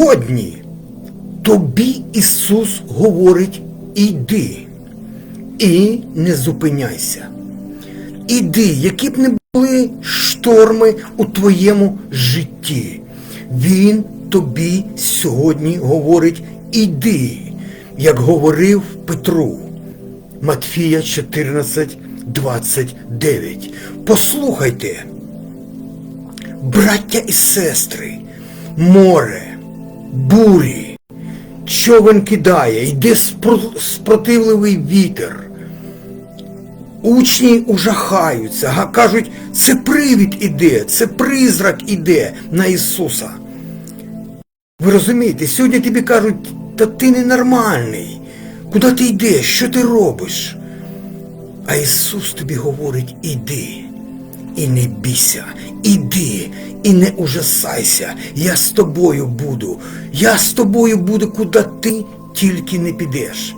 Сьогодні тобі Ісус говорить іди і не зупиняйся. Іди, які б не були шторми у твоєму житті. Він тобі сьогодні говорить іди, як говорив Петру. Матфія 14, 29. Послухайте, браття і сестри, море, бурі, човен кидає, йде спро- спротивливий вітер. Учні ужахаються, кажуть, це привід іде, це призрак іде на Ісуса. Ви розумієте, сьогодні тобі кажуть, та ти ненормальний. Куди ти йдеш? Що ти робиш? А Ісус тобі говорить, іди і не бійся, іди і не ужасайся. Я з тобою буду. Я з тобою буду, куди ти тільки не підеш.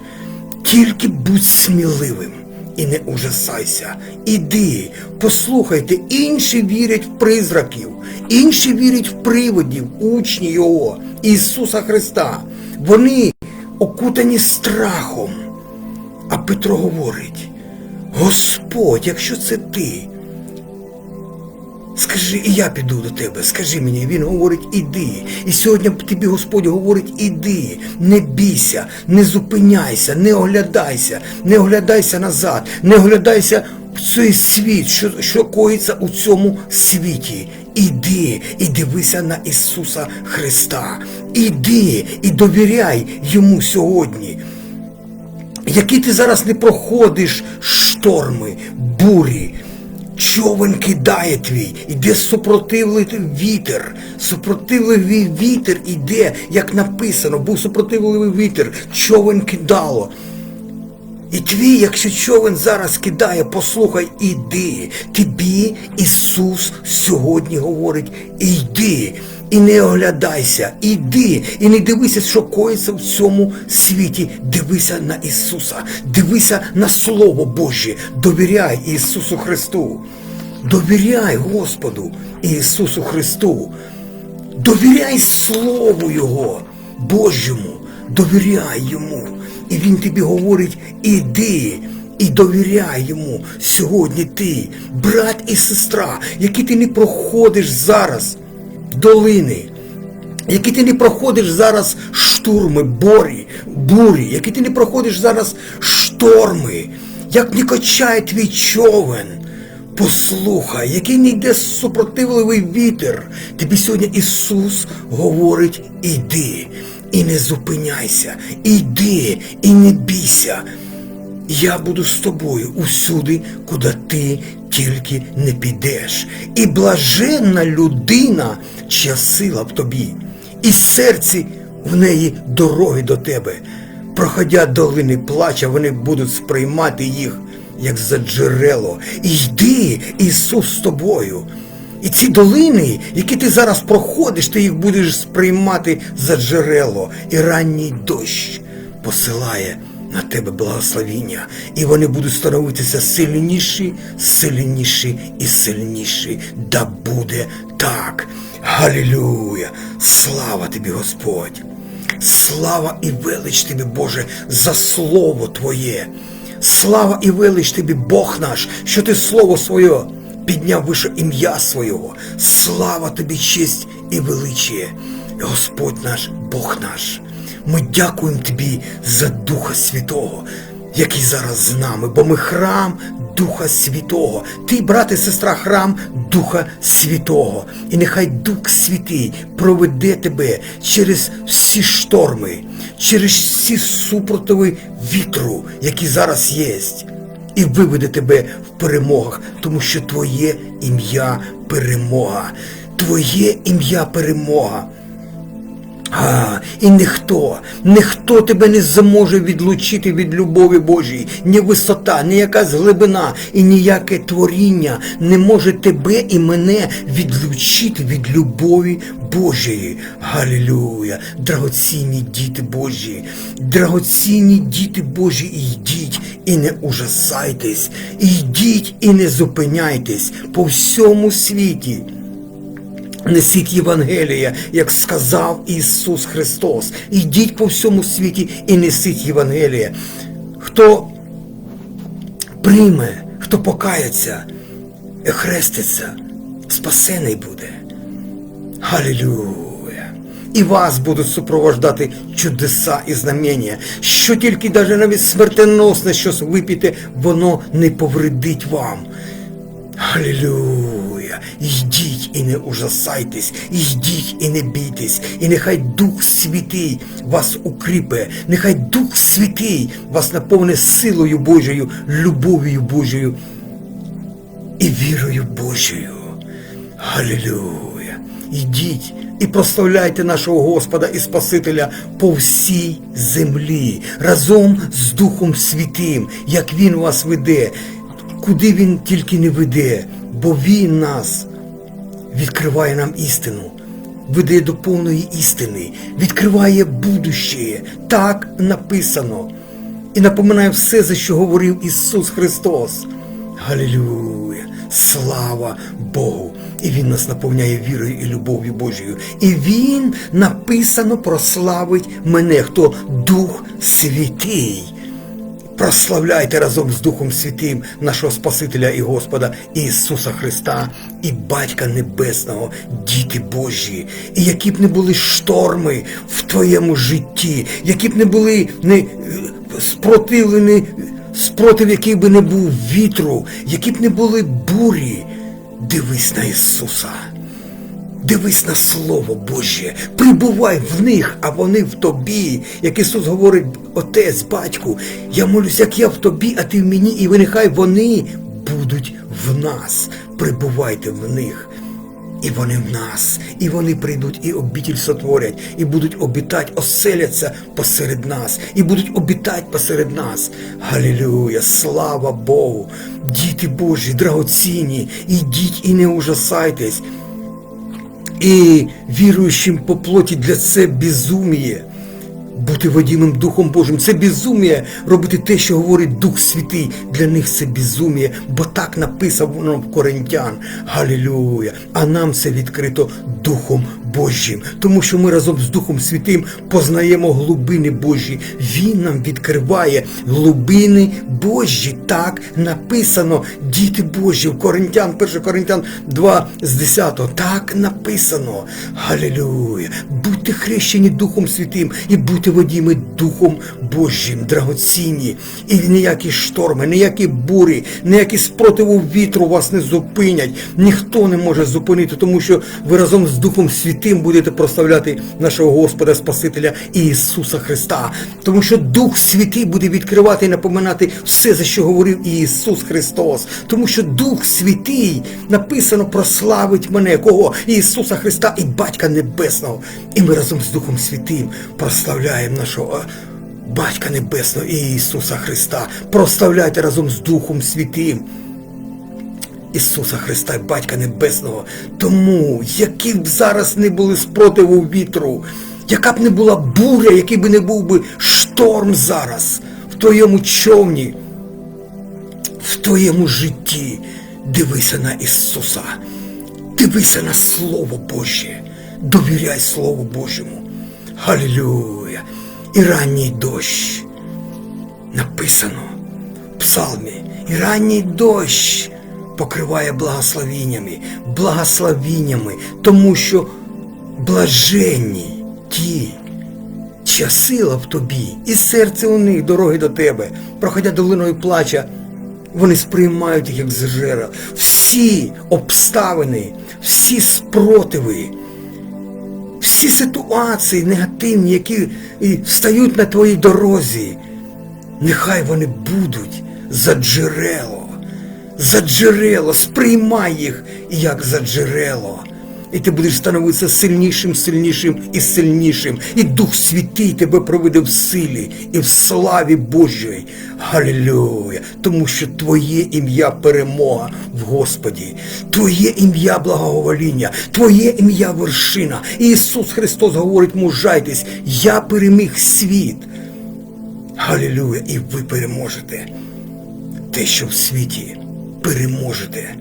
Тільки будь сміливим і не ужасайся. Іди, послухайте, інші вірять в призраків, інші вірять в приводів, учні Його, Ісуса Христа. Вони окутані страхом. А Петро говорить, Господь, якщо це ти, скажи, і я піду до тебе, скажи мені, він говорить, іди. І сьогодні тобі Господь говорить, іди, не бійся, не зупиняйся, не оглядайся, не оглядайся назад, не оглядайся в цей світ, що, що коїться у цьому світі. Іди і дивися на Ісуса Христа. Іди і довіряй йому сьогодні які ти зараз не проходиш шторми, бурі. Човен кидає твій, іде супротивливий вітер. Супротивливий вітер іде, як написано, був супротивливий вітер, човен кидало. І твій, якщо човен зараз кидає, послухай, іди. Тобі Ісус сьогодні говорить, іди. І не оглядайся, іди, і не дивися, що коїться в цьому світі. Дивися на Ісуса, дивися на Слово Боже, довіряй Ісусу Христу. Довіряй Господу Ісусу Христу. Довіряй Слову Його, Божому, довіряй йому. І Він тобі говорить, іди. І довіряй йому сьогодні ти, брат і сестра, які ти не проходиш зараз долини, які ти не проходиш зараз штурми, борі, бурі, які ти не проходиш зараз шторми, як не качає твій човен. Послухай, який не йде супротивливий вітер. Тобі сьогодні Ісус говорить, іди і не зупиняйся, іди і не бійся. Я буду з тобою усюди, куди ти тільки не підеш. І блаженна людина, чия сила в тобі, і серці в неї дороги до тебе. Проходя долини плача, вони будуть сприймати їх, як за джерело. Йди, Ісус з тобою. І ці долини, які ти зараз проходиш, ти їх будеш сприймати за джерело, і ранній дощ посилає на тебе благословіння, і вони будуть становитися сильніші, сильніші і сильніші. Да буде так. Галілюя! Слава тобі, Господь! Слава і велич тобі, Боже, за слово Твоє. Слава і велич тобі, Бог наш, що ти слово своє підняв вище ім'я свого. Слава тобі, честь і величіє, Господь наш, Бог наш. Ми дякуємо тобі за Духа Святого, який зараз з нами, бо ми храм Духа Святого. Ти, брат і сестра, храм Духа Святого. І нехай Дух Святий проведе тебе через всі шторми, через всі супротиви вітру, які зараз є і виведе тебе в перемогах, тому що Твоє ім'я перемога. Твоє ім'я перемога. А, і ніхто, ніхто тебе не зможе відлучити від любові Божої, ні висота, ні якась глибина і ніяке творіння не може тебе і мене відлучити від любові Божої. Галілюя! Драгоцінні діти Божі, драгоцінні діти Божі, йдіть і не ужасайтесь, йдіть і не зупиняйтесь по всьому світі. Несіть Євангелія, як сказав Ісус Христос. Ідіть по всьому світі і несіть Євангелія. Хто прийме, хто покається, хреститься, спасений буде. Галілюя! І вас будуть супровождати чудеса і знамення, що тільки навіть навіть смертоносне щось випіте, воно не повредить вам. Галілюя! Йдіть і не ужасайтесь, йдіть і не бійтесь, і нехай Дух Святий вас укріпе, нехай Дух Святий вас наповне силою Божою, любов'ю Божою і вірою Божою. Галілюя! Йдіть і прославляйте нашого Господа і Спасителя по всій землі, разом з Духом Святим, як Він вас веде, куди Він тільки не веде, бо Він нас відкриває нам істину, веде до повної істини, відкриває будуще. Так написано. І напоминає все, за що говорив Ісус Христос. Галілюя! Слава Богу! І Він нас наповняє вірою і любов'ю Божою. І Він написано прославить мене, хто Дух Святий. Прославляйте разом з Духом Святим нашого Спасителя і Господа Ісуса Христа і Батька Небесного, діти Божі. І які б не були шторми в твоєму житті, які б не були не е, спротивлені, спротив, який би не був вітру, які б не були бурі, дивись на Ісуса. Дивись на Слово Боже, прибувай в них, а вони в тобі. Як Ісус говорить, Отець, Батьку, я молюсь, як я в тобі, а ти в мені, і нехай вони будуть в нас. Прибувайте в них. І вони в нас, і вони прийдуть, і обітель сотворять, і будуть обітати, оселяться посеред нас, і будуть обітати посеред нас. Галілюя, слава Богу! Діти Божі, драгоцінні, ідіть і не ужасайтесь. І віруючим по плоті для це безуміє. Бути водімим Духом Божим це безуміє робити те, що говорить Дух Святий. Для них це безуміє, бо так написано в Коринтян. Галілюя! А нам це відкрито Духом Божим, тому що ми разом з Духом Святим познаємо глибини Божі. Він нам відкриває глибини Божі. Так написано, діти Божі, в Коринтян, 1 Коринтян 2 з 10. Так написано. Галілюя! Будьте хрещені Духом Святим і будьте водіми Духом Божим, драгоцінні. І ніякі шторми, ніякі бурі, ніякі спротиву вітру вас не зупинять. Ніхто не може зупинити, тому що ви разом з Духом Святим будете прославляти нашого Господа Спасителя Ісуса Христа. Тому що Дух Святий буде відкривати і напоминати все, за що говорив Ісус Христос. Тому що Дух Святий написано прославить мене, кого? Ісуса Христа і Батька Небесного. І ми разом з Духом Святим прославляємо нашого. е, Батька Небесного і Ісуса Христа, прославляйте разом з Духом Святим. Ісуса Христа Батька Небесного. Тому, які б зараз не були спротиву вітру, яка б не була буря, який би не був би шторм зараз в твоєму човні, в твоєму житті, дивися на Ісуса, дивися на Слово Боже, довіряй Слову Божому. Халілюя! І ранній дощ написано в псалмі, і ранній дощ покриває благословіннями, благословіннями, тому що блаженні ті, чия сила в тобі, і серце у них дороги до тебе, проходя долиною плача, вони сприймають їх як з джерел. Всі обставини, всі спротиви, всі ситуації негативні, які і стають на твоїй дорозі, нехай вони будуть за джерело, за джерело, сприймай їх як за джерело. І ти будеш становитися сильнішим, сильнішим і сильнішим. І Дух Святий тебе проведе в силі і в славі Божій. Галілюя! Тому що Твоє ім'я перемога в Господі, Твоє ім'я благоговоління, Твоє ім'я вершина. І Ісус Христос говорить, мужайтесь, я переміг світ. Галілюя! І ви переможете те, що в світі переможете.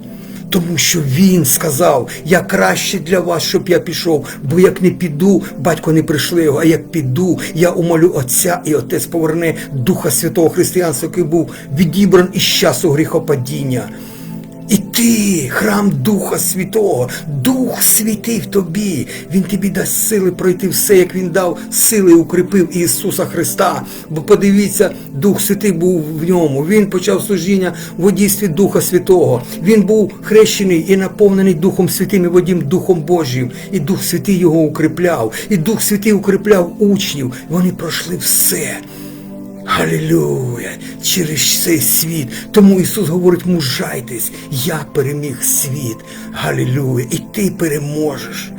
Тому що він сказав, я краще для вас, щоб я пішов, бо як не піду, батько не прийшли його, а як піду, я умолю Отця, і Отець поверне Духа Святого Християнства, який був відібран із часу гріхопадіння. І ти, храм Духа Святого, Дух Святий в тобі. Він тобі дасть сили пройти все, як він дав сили, укріпив Ісуса Христа. Бо подивіться, Дух Святий був в ньому. Він почав служіння в водійстві Духа Святого. Він був хрещений і наповнений Духом Святим і водім Духом Божим. І Дух Святий його укріпляв. І Дух Святий укріпляв учнів. Вони пройшли все. Халілюя! Через цей світ. Тому Ісус говорить, мужайтесь, я переміг світ. Галілюя! І ти переможеш.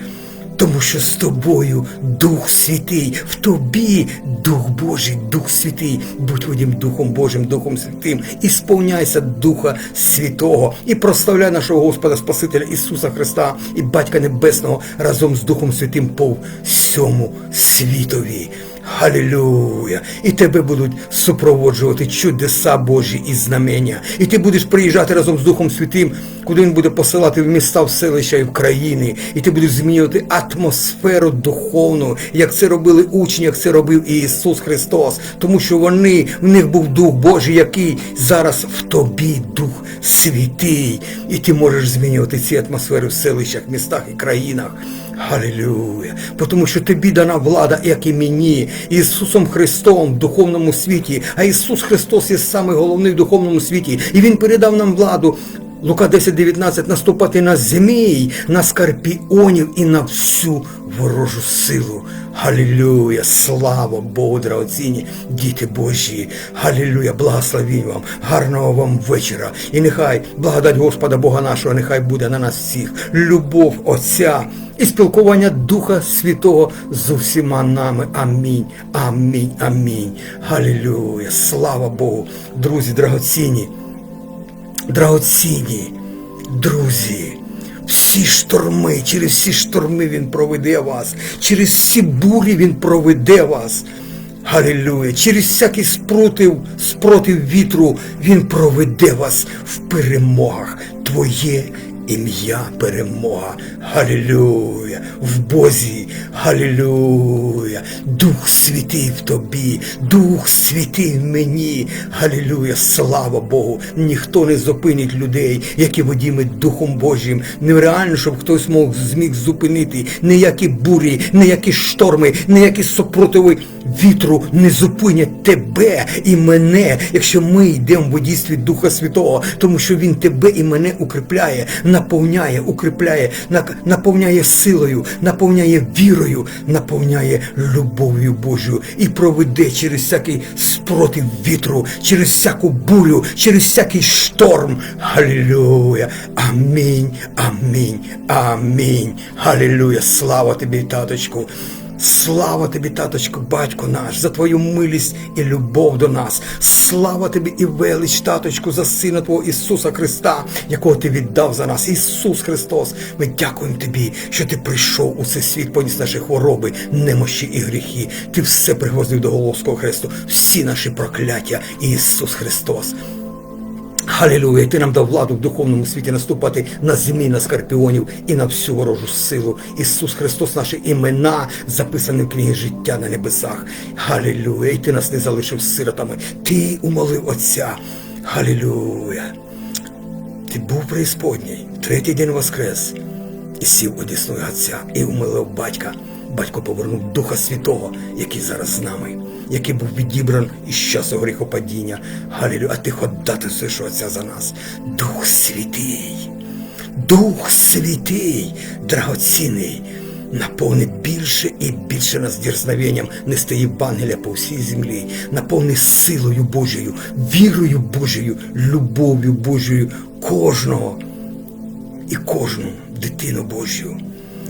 Тому що з тобою Дух Святий, в тобі Дух Божий, Дух Святий, будь одним Духом Божим, Духом Святим, і сповняйся Духа Святого, і прославляй нашого Господа Спасителя Ісуса Христа і Батька Небесного разом з Духом Святим по всьому світові. Халілюя! І тебе будуть супроводжувати чудеса Божі і знамення. І ти будеш приїжджати разом з Духом Святим, куди він буде посилати в міста, в селища і в країни. І ти будеш змінювати атмосферу духовну, як це робили учні, як це робив і Ісус Христос. Тому що вони, в них був Дух Божий, який зараз в тобі Дух Святий. І ти можеш змінювати ці атмосфери в селищах, містах і країнах. Халілюя! Тому що тобі дана влада, як і мені, Ісусом Христом в духовному світі. А Ісус Христос є самий головний в духовному світі. І Він передав нам владу. Лука 10.19 наступати на змій, на скорпіонів і на всю ворожу силу. Галілюя, слава Богу, драгоцінні, діти Божі. Галілюя, благословінь вам, гарного вам вечора. І нехай благодать Господа Бога нашого, нехай буде на нас всіх. Любов Отця і спілкування Духа Святого з усіма нами. Амінь. Амінь. Амінь. Галілюя. Слава Богу, друзі, драгоцінні. Драгоцінні, друзі, всі шторми, через всі шторми Він проведе вас, через всі бурі Він проведе вас. Галілюя! Через всякий спротив, спротив вітру Він проведе вас в перемогах. Твоє ім'я перемога. Галілюя! В Бозі, Галілюя! Дух святий в тобі, Дух святий в мені. Галілюя! Слава Богу! Ніхто не зупинить людей, які водіми Духом Божим. Нереально, щоб хтось мог зміг зупинити ніякі бурі, ніякі шторми, ніякі супротиви вітру не зупинять тебе і мене, якщо ми йдемо в водійстві Духа Святого, тому що Він тебе і мене укріпляє, наповняє, укріпляє, на- наповняє силою, наповняє вірою, наповняє любов'ю Божою і проведе через всякий спротив вітру, через всяку бурю, через всякий шторм. Халілюя! Амінь, амінь, амінь. Халілюя! Слава тобі, таточку! Слава тобі, таточко, батько наш, за твою милість і любов до нас. Слава тобі і велич, таточку, за Сина Твого Ісуса Христа, якого Ти віддав за нас. Ісус Христос, ми дякуємо Тобі, що Ти прийшов у цей світ, поніс наші хвороби, немощі і гріхи. Ти все пригвоздив до Головського хресту, всі наші прокляття, Ісус Христос. Халілуя, і ти нам дав владу в духовному світі наступати на землі, на скорпіонів і на всю ворожу силу. Ісус Христос, наші імена записані в книгі життя на небесах. Халілуя, і ти нас не залишив сиротами. Ти умолив Отця. Халілуя. Ти був преісподній, третій день воскрес, і сів одісною Отця, і умилив батька. Батько повернув Духа Святого, який зараз з нами, який був відібран із часу гріхопадіння. Галілю, а ти ходатисуєш Отця за нас. Дух Святий, Дух Святий, драгоцінний, наповни більше і більше нас дірзновенням нести Євангелія по всій землі, наповни силою Божою, вірою Божою, любов'ю Божою кожного і кожну дитину Божю.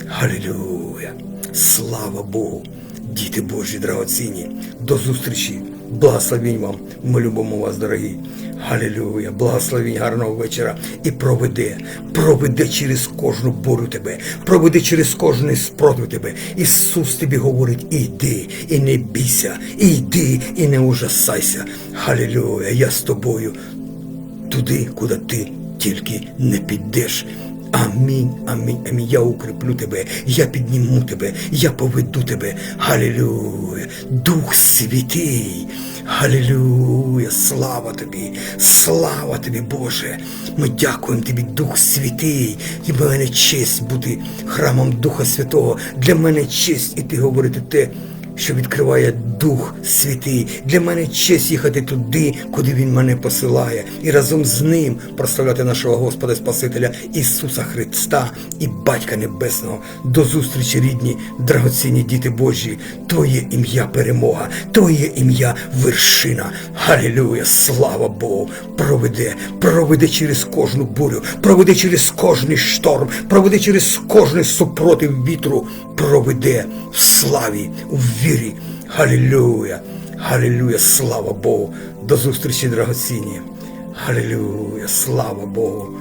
Галілюя! Слава Богу! Діти Божі драгоцінні! До зустрічі! Благословінь вам! Ми любимо вас, дорогі! Галілюя! Благословінь гарного вечора і проведе, проведе через кожну борю тебе, проведе через кожний спротив тебе. Ісус тобі говорить, іди і не бійся, іди і не ужасайся. Галілюя! Я з тобою туди, куди ти тільки не підеш. Амінь, амінь, амінь. Я укріплю тебе, я підніму тебе, я поведу тебе. Халілюя. Дух Святий. Халілюя. Слава тобі, слава тобі, Боже. Ми дякуємо тобі, Дух Святий. І для мене честь бути храмом Духа Святого. Для мене честь іти говорити те що відкриває Дух Святий. Для мене честь їхати туди, куди Він мене посилає, і разом з ним прославляти нашого Господа Спасителя Ісуса Христа і Батька Небесного. До зустрічі, рідні, драгоцінні діти Божі. Твоє ім'я перемога, Твоє ім'я вершина. Халілюя, слава Богу! Проведе, проведе через кожну бурю, проведе через кожний шторм, проведе через кожний супротив вітру, проведе в славі, у вірі. Халілюя! Халілюя, слава Богу! До зустрічі, драгоцінні! Халілюя, слава Богу!